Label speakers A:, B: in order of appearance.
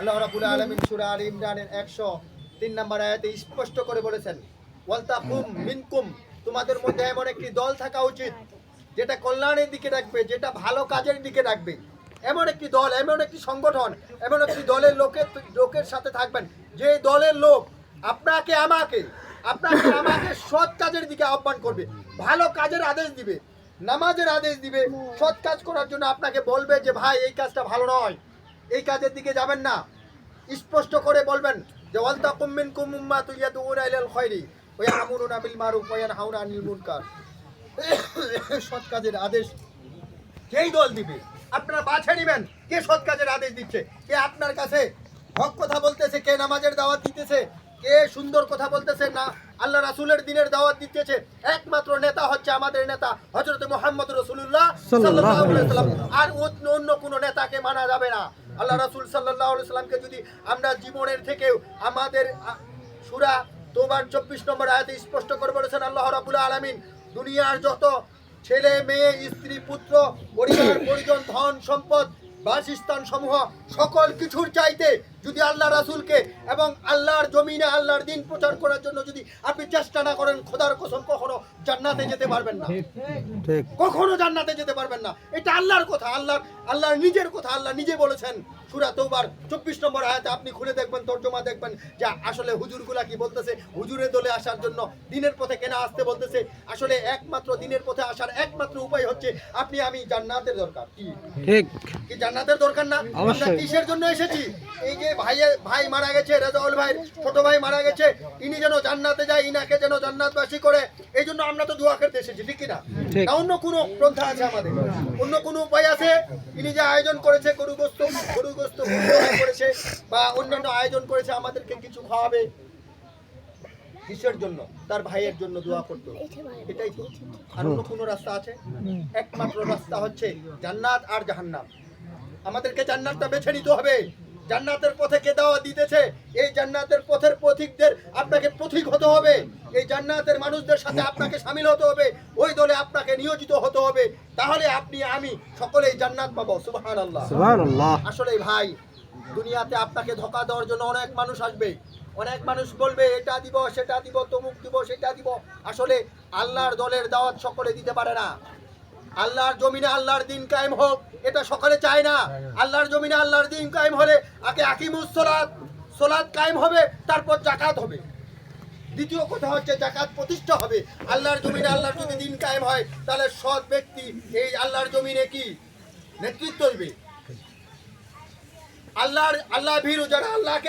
A: আল্লাহ রাব্বুল আলামিন সূরা আল ইমরানের 103 নম্বর আয়াতে স্পষ্ট করে বলেছেন, ওয়ালতাকুম মিনকুম তোমাদের মধ্যে এমন একটি দল থাকা উচিত, যেটা কল্যাণের দিকে রাখবে, যেটা ভালো কাজের দিকে রাখবে। এমন একটি দল, এমন একটি সংগঠন, এমন একটি দলের লোকের লোকের সাথে থাকবেন। যে দলের লোক আপনাকে, আমাকে আপনাকে, আমাকে সৎ কাজের দিকে আহ্বান করবে, ভালো কাজের আদেশ দিবে, নামাজের আদেশ দিবে, সৎ কাজ করার জন্য আপনাকে বলবে যে, ভাই, এই কাজটা ভালো নয়। এই কাজের দিকে যাবেন না। স্পষ্ট করে বলবেন যে ওয়ালতাকুম মিনকুম উম্মাতুন ইয়াদউনা ইলাল খায়রি ওয়া ইয়ামুরুনা বিল মারুফ ওয়া ইয়ানহাউনা আনিল মুনকার। সৎ কাজের আদেশ যেই দল দিবে, আপনারা বাছে নেবেন। কে সৎ কাজের আদেশ দিচ্ছে? কে আপনার কাছে হক কথা বলতেছে, কে নামাজের দাওয়াত দিতেছে, কে সুন্দর কথা বলতেছে না? আল্লাহ রাসুলের দিনের দাওয়াত দিতেছে। একমাত্র নেতা হচ্ছে আমাদের নেতা, হযরত মোহাম্মদ সাল্লাম আর অন্য কোনো নেতাকে মানা যাবে না। আল্লাহ রাসুল সাল্লাহ সাল্লামকে যদি আমরা জীবনের থেকেও আমাদের সুরা তোমার চব্বিশ নম্বর আয়াতে স্পষ্ট করে বলেছেন, আল্লাহ রাবুল আলমিন দুনিয়ার যত ছেলে, মেয়ে, স্ত্রী, পুত্র, পরিবার, পরিজন, ধন, সম্পদ বাসস্থান সমূহ সকল কিছুর চাইতে যদি আল্লাহ রাসুলকে এবং আল্লাহর জমিনে আল্লাহর দিন প্রচার করার জন্য যদি আপনি চেষ্টা না করেন খোদার কসম কখনো জান্নাতে যেতে পারবেন না। কখনো জান্নাতে যেতে পারবেন না। এটা আল্লাহর কথা আল্লাহ আল্লাহর নিজের কথা আল্লাহ নিজে বলেছেন। সূরা তৌবার চব্বিশ নম্বর আয়াতে আপনি খুলে দেখবেন তর্জমা দেখবেন যে আসলে হুজুরগুলা কি বলতেছে? হুজুরের দলে আসার জন্য দিনের পথে কেনা আসতে বলতেছে। আসলে একমাত্র দিনের পথে আসার একমাত্র উপায় হচ্ছে আপনি আমি জান্নাতের দরকার। কি?
B: ঠিক।
A: কি জান্নাতের দরকার না? আমরা কিসের জন্য এসেছি? এই যে ভাই ভাই মারা গেছে রেজাউল ভাই ছোট ভাই মারা গেছে ইনি যেন জান্নাতে যায় ইনাকে যেন জান্নাতবাসী করে এই জন্য আমরা তো দোয়া করতে এসেছি ঠিক কিনা? না অন্য কোনো পন্থা আছে আমাদের? অন্য কোনো উপায় আছে? ইনি যে আয়োজন করেছে গরুগ্রস্ত গরুগ্রস্ত করেছে বা অন্যান্য আয়োজন করেছে আমাদেরকে কিছু খাওয়াবে কিসের জন্য? তার ভাইয়ের জন্য দোয়া করতে। এটাই তো। আর অন্য কোনো রাস্তা আছে? একমাত্র রাস্তা হচ্ছে জান্নাত আর জাহান্নাম। আমাদেরকে জান্নাতটা বেছে নিতে হবে। জান্নাতের পথে কে দাওয়া দিতেছে। এই জান্নাতের পথের পথিকদের আপনাকে পথিক হতে হবে। এই জান্নাতের মানুষদের সাথে আপনাকে সামিল হতে হবে ওই দলে আপনাকে নিয়োজিত হতে হবে। তাহলে আপনি আমি সকলেই জান্নাত পাবো। সুবহানাল্লাহ।
B: সুবহানাল্লাহ।
A: আসলে ভাই দুনিয়াতে আপনাকে ধোকা দেওয়ার জন্য অনেক মানুষ আসবে। অনেক মানুষ বলবে এটা দিব সেটা দিব তমুক দিব সেটা দিব। আসলে আল্লাহর দলের দাওয়াত সকলে দিতে পারে না। আল্লাহর জমিনে আল্লাহর দিন কায়েম হোক এটা সকলে চায় না। আল্লাহর জমিনে আল্লাহর দিন কায়েম হলে আগে আকিমুস সোলাদ সোলাদ কায়েম হবে তারপর জাকাত হবে। দ্বিতীয় কথা হচ্ছে জাকাত প্রতিষ্ঠা হবে। আল্লাহর জমিনে আল্লাহ যদি দিন কায়েম হয়, তাহলে সৎ ব্যক্তি এই আল্লাহর জমিনে কি? নেতৃত্ব দিবে। আল্লাহর, আল্লাহ ভীরু, যারা আল্লাহকে